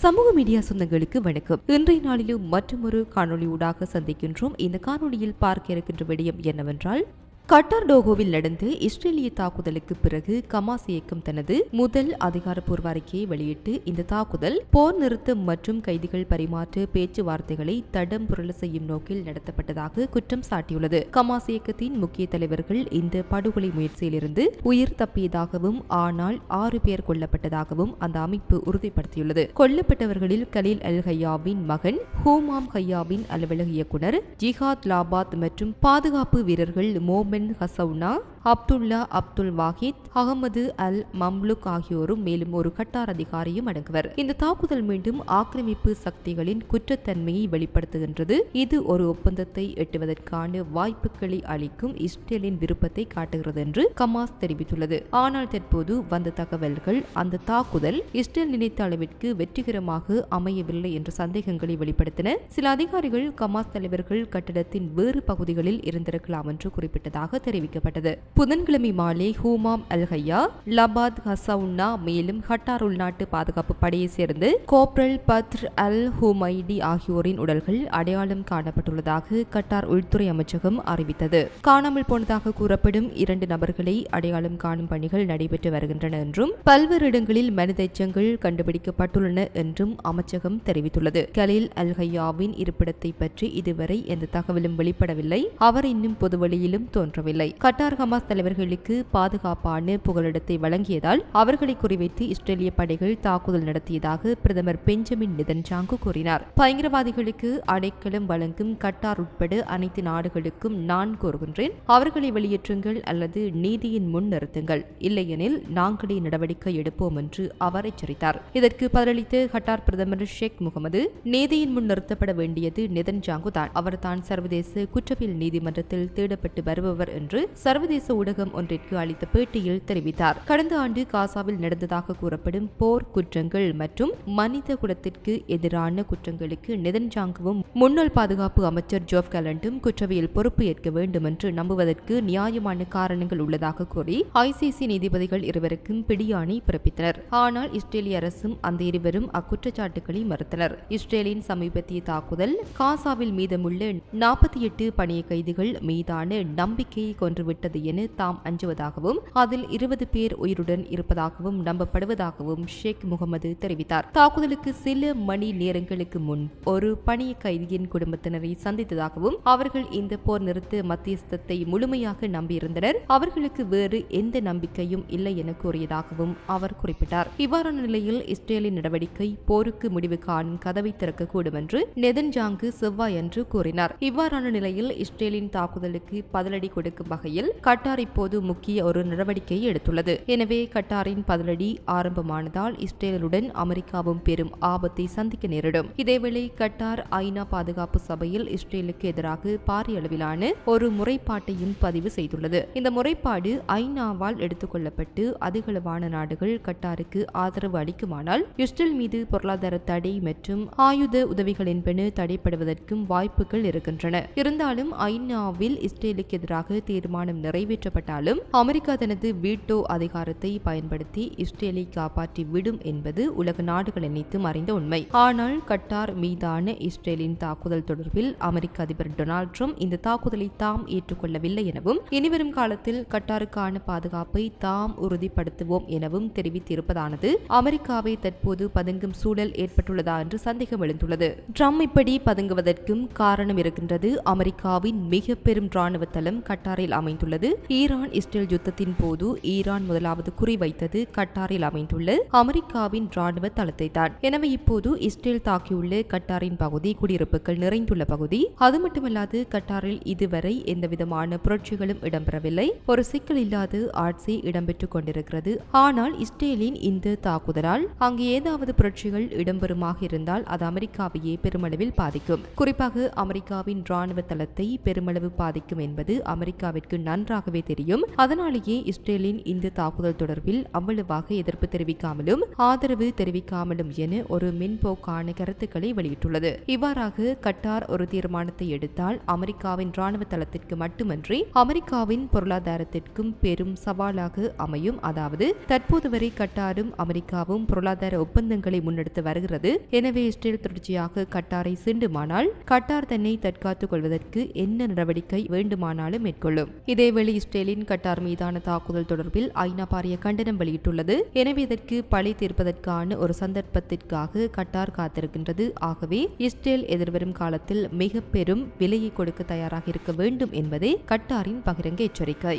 சமூக மீடியா சொந்தங்களுக்கு வணக்கம். இன்றைய நாளிலும் மற்றொரு காணொளியூடாக சந்திக்கின்றோம். இந்த காணொளியில் பார்க்க இருக்கின்ற விடயம் என்னவென்றால் கட்டார் டோகோவில் நடந்த இஸ்ரேலிய தாக்குதலுக்கு பிறகு கமாஸ் இயக்கம் தனது முதல் அதிகாரப்பூர்வ அறிக்கையை வெளியிட்டு இந்த தாக்குதல் போர் நிறுத்தம் மற்றும் கைதிகள் பரிமாற்ற பேச்சுவார்த்தைகளை தடம் புரள செய்யும் நோக்கில் நடத்தப்பட்டதாக குற்றம் சாட்டியுள்ளது. கமாஸ் இயக்கத்தின் முக்கிய தலைவர்கள் இந்த படுகொலை முயற்சியிலிருந்து உயிர் தப்பியதாகவும் ஆனால் ஆறு பேர் கொல்லப்பட்டதாகவும் அந்த அமைப்பு உறுதிப்படுத்தியுள்ளது. கொல்லப்பட்டவர்களில் கலீல் அல் ஹையாவின் மகன் ஹூமாம் ஹையாவின் அலுவலக இயக்குனர் ஜிஹாத் லாபாத் மற்றும் பாதுகாப்பு வீரர்கள் Momen Hassouna Abdullah Abdul Wahid Ahmed Al Mamluk ஆகியோரும் மேலும் ஒரு கட்டார் அதிகாரியும் அடங்குவர். இந்த தாக்குதல் மீண்டும் ஆக்கிரமிப்பு சக்திகளின் குற்றத்தன்மையை வெளிப்படுத்துகின்றது. இது ஒரு ஒப்பந்தத்தை எட்டுவதற்கான வாய்ப்புகளை அளிக்கும் இஸ்ரேலின் விருப்பத்தை காட்டுகிறது என்று கமாஸ் தெரிவித்துள்ளது. ஆனால் தற்போது வந்த தகவல்கள் அந்த தாக்குதல் இஸ்ரேல் நினைத்த அளவிற்கு வெற்றிகரமாக அமையவில்லை என்ற சந்தேகங்களை வெளிப்படுத்தின. சில அதிகாரிகள் கமாஸ் தலைவர்கள் கட்டிடத்தின் வேறு பகுதிகளில் இருந்திருக்கலாம் என்று குறிப்பிட்டதாக தெரிவிக்கப்பட்டது. புதன்கிழமை மாலை ஹூமாம் அல்ஹையா லபாத் ஹசவுன்னா மேலும் ஹட்டார் உள்நாட்டு பாதுகாப்பு படையை சேர்ந்து கோப்ரல் பத்ர் அல் ஹுமைடி ஆகியோரின் உடல்கள் அடையாளம் காணப்பட்டுள்ளதாக கட்டார் உள்துறை அமைச்சகம் அறிவித்தது. காணாமல் போனதாக கூறப்படும் இரண்டு நபர்களை அடையாளம் காணும் பணிகள் நடைபெற்று வருகின்றன என்றும் பல்வேறு இடங்களில் மனித எச்சங்கள் கண்டுபிடிக்கப்பட்டுள்ளன என்றும் அமைச்சகம் தெரிவித்துள்ளது. கலீல் அல்ஹையாவின் இருப்பிடத்தை பற்றி இதுவரை எந்த தகவலும் வெளிப்படவில்லை. அவர் இன்னும் பொதுவெளியிலும் தோன்றவில்லை. கட்டார் ஹமாஸ் தலைவர்களுக்கு பாதுகாப்பான புகலிடத்தை வழங்கியதால் அவர்களை குறிவைத்து இஸ்ரேலிய படைகள் தாக்குதல் நடத்தியதாக பிரதமர் பெஞ்சமின் நிதன்சாங்கு கூறினார். பயங்கரவாதிகளுக்கு அடைக்கலம் வழங்கும் கட்டார் உட்பட அனைத்து நாடுகளுக்கும் நான் கூறுகின்றேன் அவர்களை வெளியேற்றுங்கள் அல்லது நீதியின் முன் நிறுத்துங்கள். இல்லையெனில் நாங்களே நடவடிக்கை எடுப்போம் என்று அவர் எச்சரித்தார். இதற்கு பதிலளித்த கட்டார் பிரதமர் ஷேக் முகமது நீதியின் முன் நிறுத்தப்பட வேண்டியது நிதன்ஜாங்கு தான் அவர் தான் சர்வதேச குற்றவியல் நீதிமன்றத்தில் தேடப்பட்டு வருபவர் என்று சர்வதேச ஊடகம் ஒன்றிற்கு அளித்த பேட்டியில் தெரிவித்தார். கடந்த ஆண்டு காசாவில் நடந்ததாக கூறப்படும் போர் குற்றங்கள் மற்றும் மனித குலத்திற்கு எதிரான குற்றங்களுக்கு நெதன்ஜாங்குவும் முன்னாள் பாதுகாப்பு அமைச்சர் ஜோப் கலண்டும் குற்றவியல் பொறுப்பு ஏற்க வேண்டும் என்று நம்புவதற்கு நியாயமான காரணங்கள் உள்ளதாக கூறி ஐசிசி நீதிபதிகள் இருவருக்கும் பிடியாணை பிறப்பித்தனர். ஆனால் இஸ்ரேலிய அரசும் அந்த இருவரும் அக்குற்றச்சாட்டுகளை மறுத்தனர். இஸ்ரேலின் சமீபத்திய தாக்குதல் காசாவில் மீதமுள்ள நாற்பத்தி எட்டு பணிய கைதிகள் மீதான நம்பிக்கையை கொன்றுவிட்டது என தாம் அஞ்சுவதாகவும் அதில் இருபது பேர் உயிருடன் இருப்பதாகவும் நம்பப்படுவதாகவும் ஷேக் முகமது தெரிவித்தார். தாக்குதலுக்கு சில மணி நேரங்களுக்கு முன் ஒரு பணிய கைதியின் குடும்பத்தினரை சந்தித்ததாகவும் அவர்கள் இந்த போர் நிறுத்த மத்தியஸ்தத்தை முழுமையாக நம்பியிருந்தனர். அவர்களுக்கு வேறு எந்த நம்பிக்கையும் இல்லை என கூறியதாகவும் அவர் குறிப்பிட்டார். இவ்வாறான நிலையில் இஸ்ரேலின் நடவடிக்கை போருக்கு முடிவு காணும் கதவை திறக்கக்கூடும் என்று நெதன்ஜாங்கு செவ்வாயன்று கூறினார். இவ்வாறான நிலையில் இஸ்ரேலின் தாக்குதலுக்கு பதிலடி கொடுக்கும் வகையில் கட்ட கட்டார் இப்போது முக்கிய ஒரு நடவடிக்கையை எடுத்துள்ளது. எனவே கட்டாரின் பதிலடி ஆரம்பமானதால் இஸ்ரேலுடன் அமெரிக்காவும் பெரும் ஆபத்தை சந்திக்க நேரிடும். இதேவேளை கட்டார் ஐநா பாதுகாப்பு சபையில் இஸ்ரேலுக்கு எதிராக பாரிய அளவிலான ஒரு முறைப்பாட்டையும் பதிவு செய்துள்ளது. இந்த முறைப்பாடு ஐநாவால் எடுத்துக்கொள்ளப்பட்டு அதிகளவான நாடுகள் கட்டாருக்கு ஆதரவு அளிக்குமானால் இஸ்ரேல் மீது பொருளாதார தடை மற்றும் ஆயுத உதவிகளின்பென தடைப்படுவதற்கும் வாய்ப்புகள் இருக்கின்றன. இருந்தாலும் ஐநாவில் இஸ்ரேலுக்கு எதிராக தீர்மானம் நிறைவேற்றப்பட்டாலும் அமெரிக்கா தனது வீட்டோ அதிகாரத்தை பயன்படுத்தி இஸ்ரேலை காப்பாற்றி விடும் என்பது உலக நாடுகள் அனைத்தும் அறிந்த உண்மை. ஆனால் கட்டார் மீதான இஸ்ரேலின் தாக்குதல் தொடர்பில் அமெரிக்க அதிபர் டொனால்ட் ட்ரம்ப் இந்த தாக்குதலை தாம் ஏற்றுக்கொள்ளவில்லை எனவும் இனிவரும் காலத்தில் கட்டாருக்கான பாதுகாப்பை தாம் உறுதிப்படுத்துவோம் எனவும் தெரிவித்திருப்பதானது அமெரிக்காவை தற்போது பதுங்கும் சூழல் ஏற்பட்டுள்ளதா என்று சந்தேகம் எழுந்துள்ளது. ட்ரம்ப் இப்படி பதுங்குவதற்கும் காரணம் இருக்கின்றது அமெரிக்காவின் மிக பெரும் ராணுவ தளம் கட்டாரில் அமைந்துள்ளது. ஈரான் இஸ்ரேல் யுத்தத்தின் போது ஈரான் முதலாவது குறிவைத்தது கட்டாரில் அமைந்துள்ள அமெரிக்காவின் ராணுவ தளத்தை தான் எனவே இப்போது இஸ்ரேல் தாக்கியுள்ள கட்டாரின் பகுதி குடியிருப்புகள் நிறைந்துள்ள பகுதி. அது மட்டுமல்லாது கட்டாரில் இதுவரை எந்தவிதமான புரட்சிகளும் இடம்பெறவில்லை. ஒரு சிக்கல் இல்லாத ஆட்சி இடம்பெற்றுக் கொண்டிருக்கிறது. ஆனால் இஸ்ரேலின் இந்த தாக்குதலால் அங்கு ஏதாவது புரட்சிகள் இடம்பெறுமாக இருந்தால் அது அமெரிக்காவையே பெருமளவில் பாதிக்கும். குறிப்பாக அமெரிக்காவின் ராணுவ தளத்தை பெருமளவு பாதிக்கும் என்பது அமெரிக்காவிற்கு நன்றாகவே நன்றாகவே தெரியும். அதனாலேயே இஸ்ரேலின் இந்த தாக்குதல் தொடர்பில் அவ்வளவாக எதிர்ப்பு தெரிவிக்காமலும் ஆதரவு தெரிவிக்காமலும் என ஒரு மின்போக்கான கருத்துக்களை வெளியிட்டுள்ளது. இவ்வாறாக கட்டார் ஒரு தீர்மானத்தை எடுத்தால் அமெரிக்காவின் ராணுவ தளத்திற்கு மட்டுமன்றி அமெரிக்காவின் பொருளாதாரத்திற்கும் பெரும் சவாலாக அமையும். அதாவது தற்போது வரை கட்டாரும் அமெரிக்காவும் பொருளாதார ஒப்பந்தங்களை முன்னெடுத்து வருகிறது. எனவே இஸ்ரேல் தொடர்ச்சியாக கட்டாரை சீண்டுமானால் கட்டார் தன்னை தற்காத்துக் கொள்வதற்கு என்ன நடவடிக்கை வேண்டுமானாலும் மேற்கொள்ளும். இதேவேளை ஸ்டெலின் கட்டார் மீதான தாக்குதல் தொடர்பில் ஐநா பாரிய கண்டனம் வெளியிட்டுள்ளது. எனவே இதற்கு பழி தீர்ப்பதற்கான ஒரு சந்தர்ப்பத்திற்காக கட்டார் காத்திருக்கின்றது. ஆகவே இஸ்ரேல் எதிர்வரும் காலத்தில் மிக பெரும் விலையை கொடுக்க தயாராக இருக்க வேண்டும் என்பதே கட்டாரின் பகிரங்க எச்சரிக்கை.